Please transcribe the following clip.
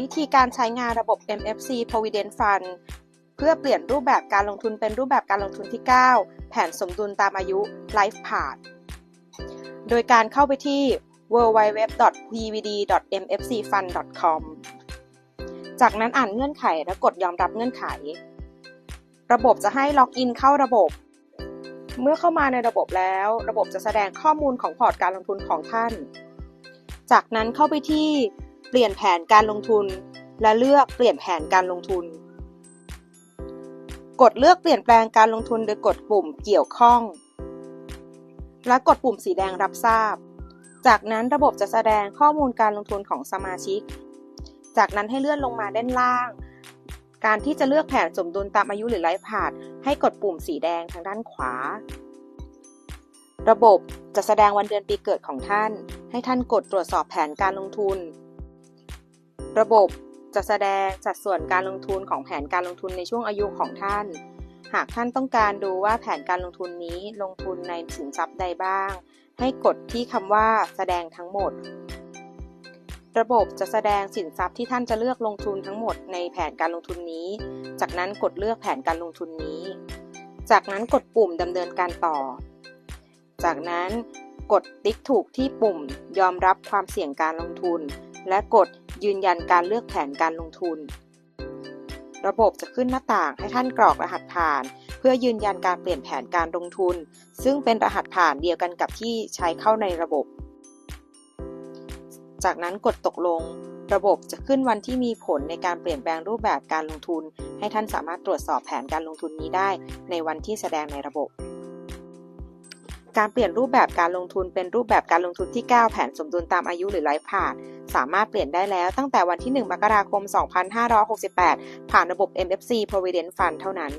วิธีการใช้งานระบบ MFC Provident Fund เพื่อเปลี่ยนรูปแบบการลงทุนเป็นรูปแบบการลงทุนที่ 9 แผนสมดุลตามอายุ Life Path โดยการเข้าไปที่ www.pvd.mfcfund.com จากนั้นอ่านเงื่อนไขและกดยอมรับเงื่อนไข ระบบจะให้ล็อกอินเข้าระบบ เมื่อเข้ามาในระบบแล้ว ระบบจะแสดงข้อมูลของพอร์ตการลงทุนของท่าน จากนั้นเข้าไปที่ เปลี่ยนแผนการลงทุน และเลือกเปลี่ยนแผนการลงทุน กดเลือกเปลี่ยนแปลงการลงทุนโดยกดปุ่มเกี่ยวข้อง และกดปุ่มสีแดงรับทราบ จากนั้นระบบจะแสดงข้อมูลการลงทุนของสมาชิก จากนั้นให้เลื่อนลงมาด้านล่าง การที่จะเลือกแผนสมดุลตามอายุหรือไลฟ์พาดให้กดปุ่มสีแดงทางด้านขวา ระบบจะแสดงวันเดือนปีเกิดของท่าน ให้ท่านกดตรวจสอบแผนการลงทุน ระบบจะแสดงสัดส่วนการลงทุนของแผนการลงทุนในช่วงอายุของท่าน หากท่านต้องการดูว่าแผนการลงทุนนี้ลงทุนในสินทรัพย์ใดบ้าง ให้กดที่คำว่าแสดงทั้งหมด ระบบจะแสดงสินทรัพย์ที่ท่านจะเลือกลงทุนทั้งหมดในแผนการลงทุนนี้ จากนั้นกดเลือกแผนการลงทุนนี้ จากนั้นกดปุ่มดำเนินการต่อ จากนั้นกดติ๊กถูกที่ปุ่มยอมรับความเสี่ยงการลงทุน และกด ยืนยันการเลือกแผนการลงทุน ระบบจะขึ้นหน้าต่างให้ท่านกรอกรหัสผ่าน เพื่อยืนยันการเปลี่ยนแผนการลงทุน ซึ่งเป็นรหัสผ่านเดียวกันกับที่ใช้เข้าในระบบ จากนั้นกดตกลง ระบบจะขึ้นวันที่มีผลในการเปลี่ยนแปลงรูปแบบการลงทุน ให้ท่านสามารถตรวจสอบแผนการลงทุนนี้ได้ในวันที่แสดงในระบบ การเปลี่ยนรูปแบบการลงทุนเป็นรูปแบบการลงทุนที่ 9 แผนสมดุลตามอายุหรือไลฟ์พาดสามารถเปลี่ยนได้แล้วตั้งแต่วันที่ 1 มกราคม 2568 ผ่านระบบ MFC Provident Fund เท่านั้น